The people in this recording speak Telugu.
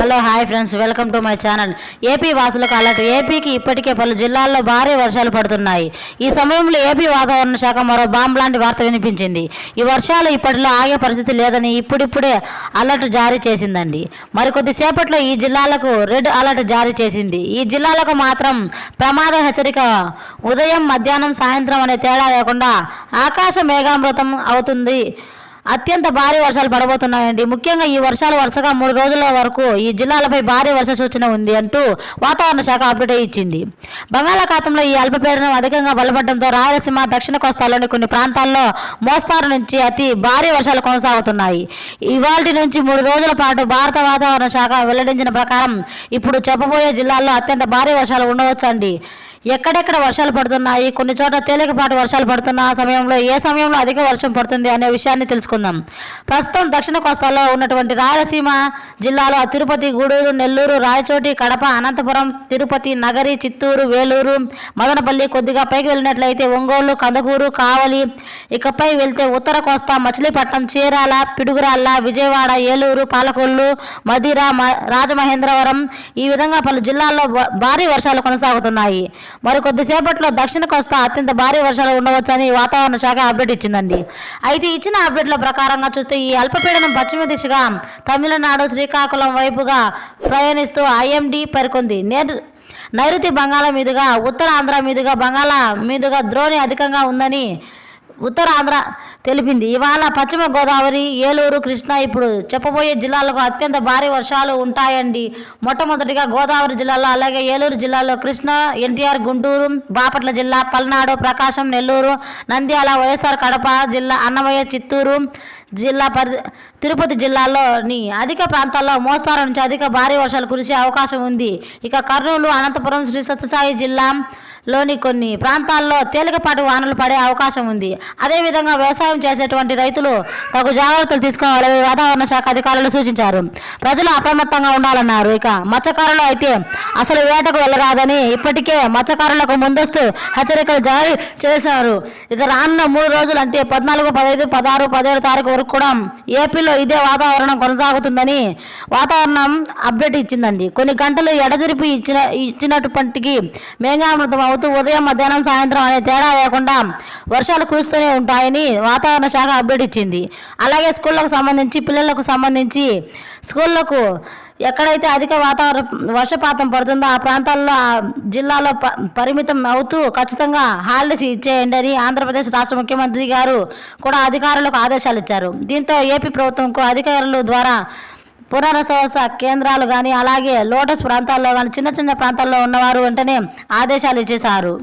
Hello hi friends welcome to my channel. AP వాసులకు అలర్ట్ ఏపీకి ఇప్పటికే పలు జిల్లాల్లో భారీ వర్షాలు పడుతున్నాయి. ఈ సమయంలో ఏపీ వాతావరణ శాఖ మరో బాంబ్ లాంటి వార్త వినిపించింది. ఈ వర్షాలు ఇప్పటిలో ఆగే పరిస్థితి లేదని ఇప్పుడిప్పుడే అలర్ట్ జారీ చేసిందండి. మరికొద్ది సేపట్లో ఈ జిల్లాలకు రెడ్ అలర్ట్ జారీ చేసింది. ఈ జిల్లాలకు మాత్రం ప్రమాద హెచ్చరిక ఉదయం మధ్యాహ్నం సాయంత్రం అనే తేడా లేకుండా ఆకాశ మేఘామృతం అవుతుంది. అత్యంత భారీ వర్షాలు పడబోతున్నాయండి. ముఖ్యంగా ఈ వర్షాలు వరుసగా మూడు రోజుల వరకు ఈ జిల్లాలపై భారీ వర్ష సూచన ఉంది అంటూ వాతావరణ శాఖ అప్డేట్ ఇచ్చింది. బంగాళాఖాతంలో ఈ అల్పపీడనం అధికంగా బలపడడంతో రాయలసీమ దక్షిణ కోస్తాలోని కొన్ని ప్రాంతాల్లో మోస్తారు నుంచి అతి భారీ వర్షాలు కొనసాగుతున్నాయి. ఇవాళ నుంచి మూడు రోజుల పాటు భారత వాతావరణ శాఖ వెల్లడించిన ప్రకారం ఇప్పుడు చెప్పబోయే జిల్లాల్లో అత్యంత భారీ వర్షాలు ఉండవచ్చండి. ఎక్కడెక్కడ వర్షాలు పడుతున్నాయి? కొన్ని చోట్ల తేలికపాటి వర్షాలు పడుతున్న సమయంలో ఏ సమయంలో అధిక వర్షం పడుతుంది అనే విషయాన్ని తెలుసుకుందాం. ప్రస్తుతం దక్షిణ కోస్తాలో ఉన్నటువంటి రాయలసీమ జిల్లాలో తిరుపతి గూడూరు నెల్లూరు రాయచోటి కడప అనంతపురం తిరుపతి నగరి చిత్తూరు వేలూరు మదనపల్లి కొద్దిగా పైకి వెళ్ళినట్లయితే ఒంగోలు కందకూరు కావలి ఇకపై వెళ్తే ఉత్తర కోస్తా మచిలీపట్నం చీరాల పిడుగురాళ్ళ విజయవాడ ఏలూరు పాలకొల్లు మదిర మ- రాజమహేంద్రవరం ఈ విధంగా పలు జిల్లాల్లో భారీ వర్షాలు కొనసాగుతున్నాయి. మరి కొద్దిసేపట్లో దక్షిణ కోస్తా అత్యంత భారీ వర్షాలు ఉండవచ్చని వాతావరణ శాఖ అప్డేట్ ఇచ్చిందండి. అయితే ఇచ్చిన అప్డేట్ల ప్రకారంగా చూస్తే ఈ అల్పపీడనం పశ్చిమ దిశగా తమిళనాడు శ్రీకాకుళం వైపుగా ప్రయాణిస్తూ ఐఎండి పేర్కొంది. నేరు నైరుతి బంగాళ మీదుగా ఉత్తర ఆంధ్ర మీదుగా బంగాళ మీదుగా ద్రోణి అధికంగా ఉందని ఉత్తరాంధ్ర తెలిపింది. ఇవాళ పశ్చిమ గోదావరి ఏలూరు కృష్ణా ఇప్పుడు చెప్పబోయే జిల్లాలకు అత్యంత భారీ వర్షాలు ఉంటాయండి. మొట్టమొదటిగా గోదావరి జిల్లాలో అలాగే ఏలూరు జిల్లాలో కృష్ణా ఎన్టీఆర్ గుంటూరు బాపట్ల జిల్లా పల్నాడు ప్రకాశం నెల్లూరు నంద్యాల వైఎస్ఆర్ కడప జిల్లా అన్నమయ్య చిత్తూరు జిల్లా పరి తిరుపతి జిల్లాలోని అధిక ప్రాంతాల్లో మోస్తారు నుంచి అధిక భారీ వర్షాలు కురిసే అవకాశం ఉంది. ఇక కర్నూలు అనంతపురం శ్రీ సత్యసాయి జిల్లా లోని కొన్ని ప్రాంతాల్లో తేలికపాటి వానలు పడే అవకాశం ఉంది. అదేవిధంగా వ్యవసాయం చేసేటువంటి రైతులు తగు జాగ్రత్తలు తీసుకోవాలని వాతావరణ శాఖ అధికారులు సూచించారు. ప్రజలు అప్రమత్తంగా ఉండాలన్నారు. ఇక మత్స్యకారులు అయితే అసలు వేటకు వెళ్ళరాదని ఇప్పటికే మత్స్యకారులకు ముందస్తు హెచ్చరికలు జారీ చేశారు. ఇక రానున్న మూడు రోజులు అంటే పద్నాలుగు పదహైదు పదహారు పదిహేడు తారీఖు వరకు కూడా ఏపీలో ఇదే వాతావరణం కొనసాగుతుందని వాతావరణం అప్డేట్ ఇచ్చిందండి. కొన్ని గంటలు ఎడదిరిపి ఇచ్చిన ఇచ్చినటువంటికి మేఘామృతం అవుతూ ఉదయం మధ్యాహ్నం సాయంత్రం అనే తేడా లేకుండా వర్షాలు కురుస్తూనే ఉంటాయని వాతావరణ శాఖ అప్డేట్ ఇచ్చింది. అలాగే స్కూళ్ళకు సంబంధించి పిల్లలకు సంబంధించి స్కూళ్ళకు ఎక్కడైతే అధిక వాతావరణ వర్షపాతం పడుతుందో ఆ ప్రాంతాల్లో ఆ జిల్లాలో ప- పరిమితం అవుతూ ఖచ్చితంగా హాలిడేస్ ఇచ్చేయండి అని ఆంధ్రప్రదేశ్ రాష్ట్ర ముఖ్యమంత్రి గారు కూడా అధికారులకు ఆదేశాలు ఇచ్చారు. దీంతో ఏపీ ప్రభుత్వంకు అధికారుల ద్వారా పునరసవాస కేంద్రాలు కానీ అలాగే లోటస్ ప్రాంతాల్లో కానీ చిన్న చిన్న ప్రాంతాల్లో ఉన్నవారు వెంటనే ఆదేశాలు ఇచ్చేశారు.